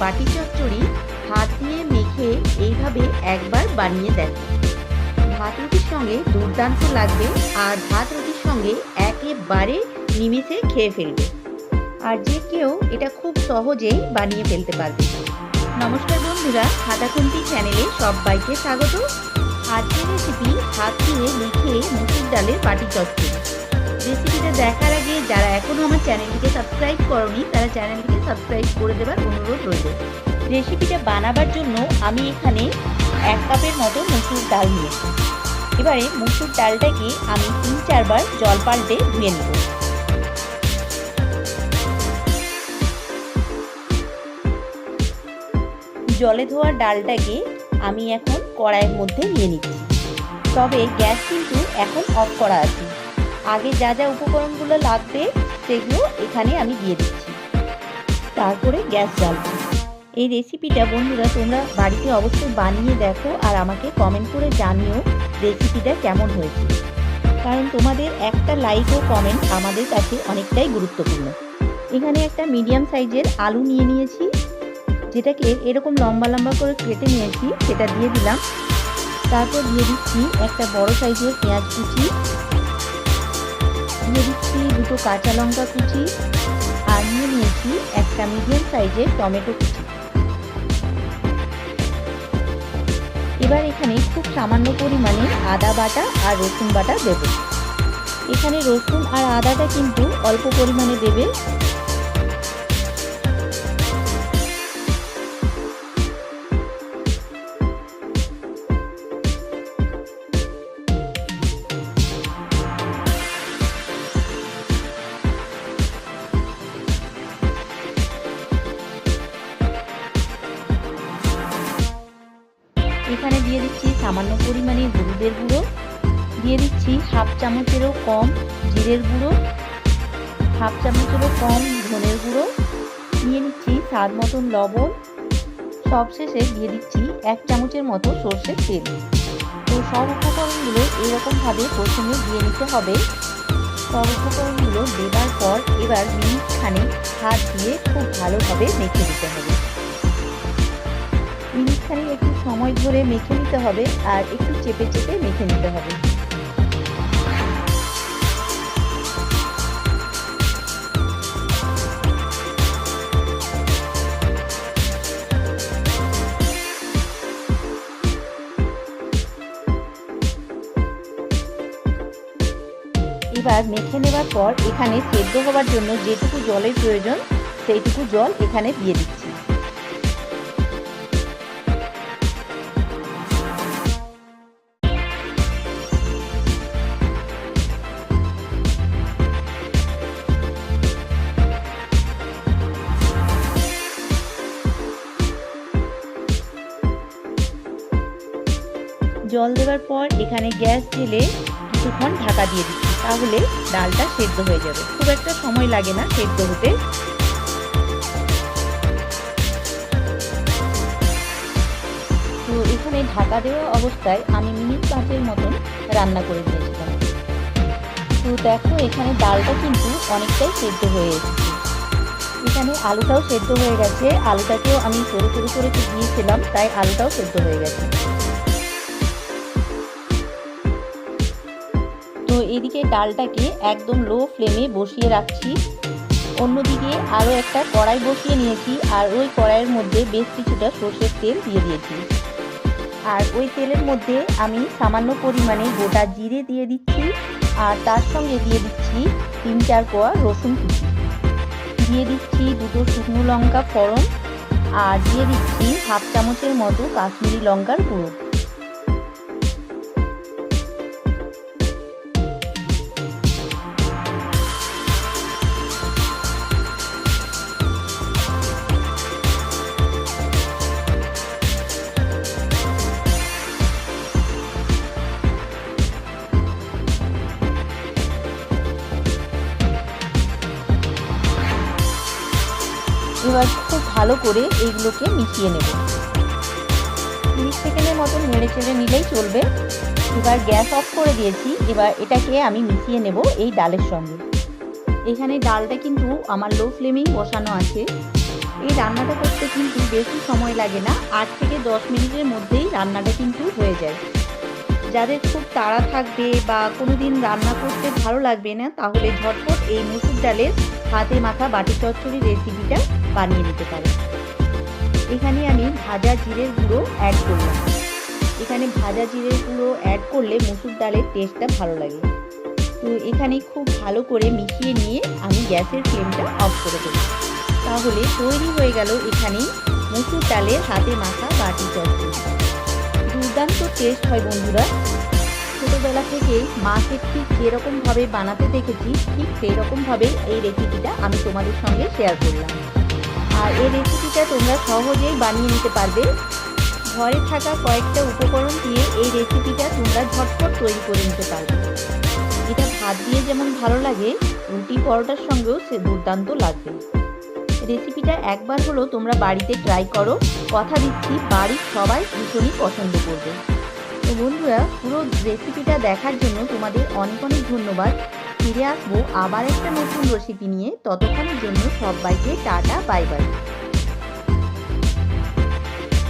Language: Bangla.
বাটি চচ্চড়ি হাত দিয়ে মেখে এইভাবে একবার বানিয়ে দেখো। ভাত রুটির সঙ্গে দুর্দান্ত লাগবে আর ভাত রুটির সঙ্গে একেবারে নিমিষে খেয়ে ফেলবে। আর যে কেউ এটা খুব সহজেই বানিয়ে ফেলতে পারবে। নমস্কার বন্ধুরা খাতাখুন্তি চ্যানেলে সবাইকে স্বাগত। আজকের রেসিপি হাত দিয়ে মেখে মুসুর ডালের বাটি চচ্চড়ি। রেসিপিটা দেখার আগে যারা এখনও আমার চ্যানেলটিকে সাবস্ক্রাইব করনি, তারা চ্যানেলটিকে সাবস্ক্রাইব করে দেওয়ার অনুরোধ রইল। রেসিপিটা বানাবার জন্য আমি এখানে এক কাপের মতো মুসুর ডাল নিয়েছি। এবারে মুসুর ডালটাকে আমি তিন চারবার জল পাল্টে ধুয়ে নেব। জলে ধোয়া ডালটাকে আমি এখন কড়াইয়ের মধ্যে নিয়ে নিচ্ছি। তবে গ্যাস কিন্তু এখন অফ করা আছে। আগে যা যা উপকরণগুলো লাগবে, সেগুলো এখানে আমি দিয়ে দিচ্ছি। তারপরে গ্যাস জ্বালবো এই রেসিপিটা বন্ধুরা, তোমরা বাড়িতে অবশ্যই বানিয়ে দেখো আর আমাকে কমেন্ট করে জানিও রেসিপিটা কেমন হয়েছে। কারণ তোমাদের একটা লাইক ও কমেন্ট আমাদের কাছে অনেকটাই গুরুত্বপূর্ণ। এখানে একটা মিডিয়াম সাইজের আলু নিয়ে নিয়েছি, যেটাকে এরকম লম্বা লম্বা করে কেটে নিয়েছি, সেটা দিয়ে দিলাম। তারপর দিয়ে দিচ্ছি একটা বড় সাইজের পেঁয়াজ কুচি দিয়ে দিচ্ছি দুটো কাঁচা লঙ্কা কুচি আর নিয়ে নিয়েছি একটা মিডিয়াম সাইজের টমেটো কুচি। এবার এখানে খুব সামান্য পরিমাণে আদা বাটা আর রসুন বাটা দেব। এখানে রসুন আর আদাটা কিন্তু অল্প পরিমাণে দেবে এখানে দিয়ে দিচ্ছি সামান্য পরিমাণে হলুদের গুঁড়ো। দিয়ে দিচ্ছি হাফ চামচেরও কম জিরের গুঁড়ো, হাফ চামচেরও কম ধনের গুঁড়ো। নিয়ে নিচ্ছি স্বাদ মতন লবণ। সবশেষে দিয়ে দিচ্ছি এক চামচের মতো সর্ষের তেল। তো সব উপকরণগুলো এরকমভাবে প্রথমে দিয়ে নিতে হবে। সব উপকরণগুলো দেবার পর এবার মিনিট খানিক হাত দিয়ে খুব ভালোভাবে মেখে দিতে হবে। মিনিট খানিক একটু সময় ধরে মেখে নিতে হবে আর একটু চেপে চেপে মেখে নিতে হবে। এবার মেখে নেবার পর এখানে সেদ্ধ হওয়ার জন্য যেটুকু জলের প্রয়োজন, সেইটুকু জল এখানে দিয়ে দিচ্ছি। জল দেওয়ার পর এখানে গ্যাস জেলে কিছুক্ষণ ঢাকা দিয়ে দিচ্ছি, তাহলে ডালটা সেদ্ধ হয়ে যাবে। খুব একটা সময় লাগে না সেদ্ধ হতে। তো এখানে ঢাকা দেওয়া অবস্থায় আমি মিনিট পাঁচের মতন রান্না করে নিয়েছিলাম তো দেখো, এখানে ডালটা কিন্তু অনেকটাই সেদ্ধ হয়ে এসেছে। এখানে আলুটাও সেদ্ধ হয়ে গেছে। আলুটাকেও আমি সরু সরু করে দিয়েছিলাম তাই আলুটাও সেদ্ধ হয়ে গেছে। এদিকে ডালটাকে একদম লো ফ্লেমে বসিয়ে রাখছি। অন্যদিকে আরও একটা কড়াই বসিয়ে নিয়েছি আর ওই কড়াইয়ের মধ্যে বেশ কিছুটা সর্ষের তেল দিয়ে দিয়েছি। আর ওই তেলের মধ্যে আমি সামান্য পরিমাণে গোটা জিরে দিয়ে দিচ্ছি আর তার সঙ্গে দিয়ে দিচ্ছি তিন চার কোয়া রসুন কুচি। দিয়ে দিচ্ছি দুটো শুকনো লঙ্কা ফোড়ন আর দিয়ে দিচ্ছি হাফ চামচের মতো কাশ্মীরি লঙ্কার গুঁড়ো। এবার খুব ভালো করে এইগুলোকে মিশিয়ে নেব। তিরিশ সেকেন্ডের মতন নেড়ে চেড়ে নিলেই চলবে। এবার গ্যাস অফ করে দিয়েছি। এবার এটাকে আমি মিশিয়ে নেব এই ডালের সঙ্গে। এখানে ডালটা কিন্তু আমার লো ফ্লেমেই বসানো আছে। এই রান্নাটা করতে কিন্তু বেশি সময় লাগে না। আট থেকে দশ মিনিটের মধ্যেই রান্নাটা কিন্তু হয়ে যায়। যাদের খুব তাড়া থাকবে বা কোনো দিন রান্না করতে ভালো লাগবে না, তাহলে ঝটপট এই মুসুর ডালের হাতে মাখা বাটি চচ্চড়ি রেসিপিটা বানিয়ে নিতে পারে। এখানে আমি ভাজা জিরের গুঁড়ো অ্যাড করলাম। এখানে ভাজা জিরের গুঁড়ো অ্যাড করলে মুসুর ডালের টেস্টটা ভালো লাগে। তো এখানে খুব ভালো করে মিশিয়ে নিয়ে আমি গ্যাসের ফ্লেমটা অফ করে দেবো। তাহলে তৈরি হয়ে গেল এখানে মুসুর ডালের হাতে মাখা বাটি চচ্চড়ি। দুর্দান্ত টেস্ট হয় বন্ধুরা। ছোটোবেলা থেকে মাকে ঠিক যেরকমভাবে বানাতে দেখেছি, ঠিক সেই রকমভাবে এই রেসিপিটা আমি তোমাদের সঙ্গে শেয়ার করলাম। আর এই রেসিপিটা তোমরা সহজেই বানিয়ে নিতে পারবে। ঘরে থাকা কয়েকটা উপকরণ দিয়ে এই রেসিপিটা তোমরা ঝটপট তৈরি করে নিতে পারবে। এটা ভাত দিয়ে যেমন ভালো লাগে রুটি পরোটার সঙ্গেও সে দুর্দান্ত লাগবে। রেসিপিটা একবার হলো তোমরা বাড়িতে ট্রাই করো, কথা দিচ্ছি বাড়ির সবাই ভীষণই পছন্দ করবে। তো বন্ধুরা, পুরো রেসিপিটা দেখার জন্য তোমাদের অনেক অনেক ধন্যবাদ। ফিরে আসব আবার একটা নতুন রেসিপি নিয়ে। ততক্ষণের জন্য সবাইকে টাটা বাই বাই